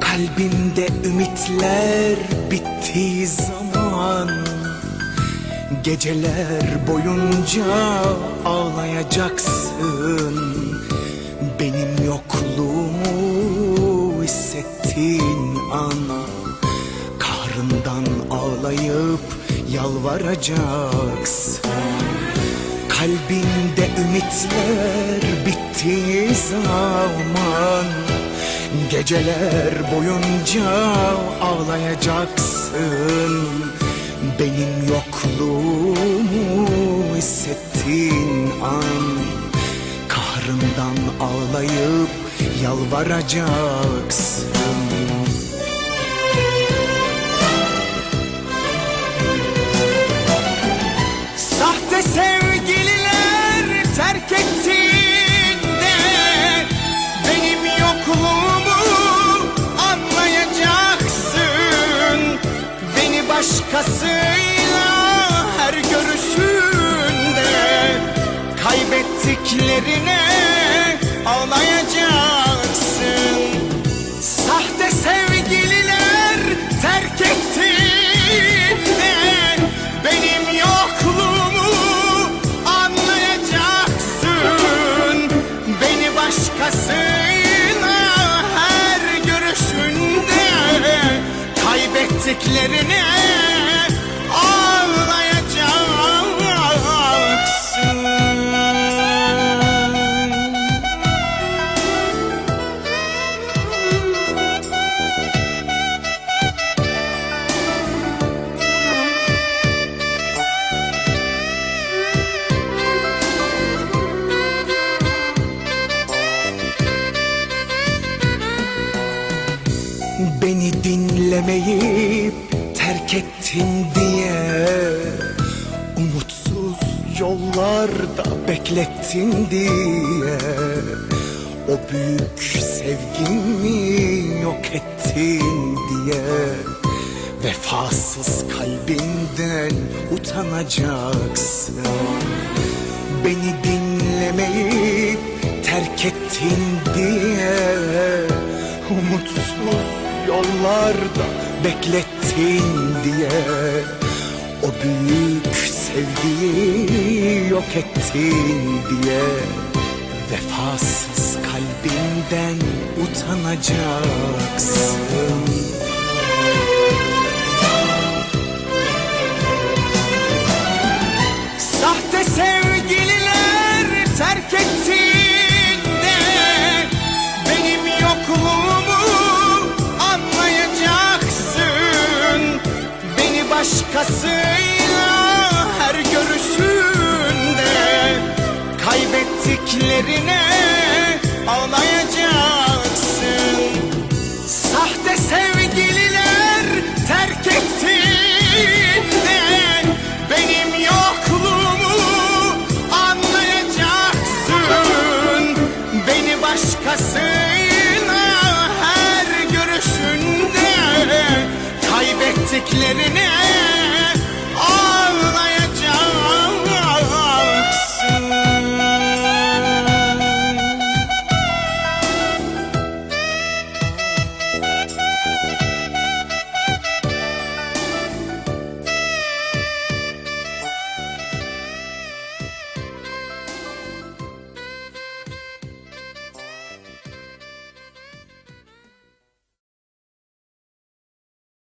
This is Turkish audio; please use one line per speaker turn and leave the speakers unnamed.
Kalbimde ümitler bittiği zaman Geceler boyunca ağlayacaksın. Benim yokluğumu hissettiğin an Kahrından ağlayıp yalvaracaksın. Kalbinde ümitler bittiği zaman Geceler boyunca ağlayacaksın Benim yokluğumu hissettiğin an. Kahrından ağlayıp yalvaracaksın Kaybettiklerine ağlayacaksın. Sahte sevgililer terk ettiğinde Benim yokluğumu anlayacaksın. Beni başkasıyla her görüşünde Kaybettiklerine dinlemeyip terk ettin diye Umutsuz yollarda beklettin diye O büyük sevgimi yok ettin diye Vefasız kalbinden utanacaksın. Beni dinlemeyip terk ettin diye yollarda beklettin diye O büyük sevgiyi yok ettin diye Vefasız kalbinden utanacaksın. Sahte sevgililer dediklerine ağlayacaksın. Sahte sevgililer terk ettiğinde benim yokluğumu anlayacaksın. Beni başkası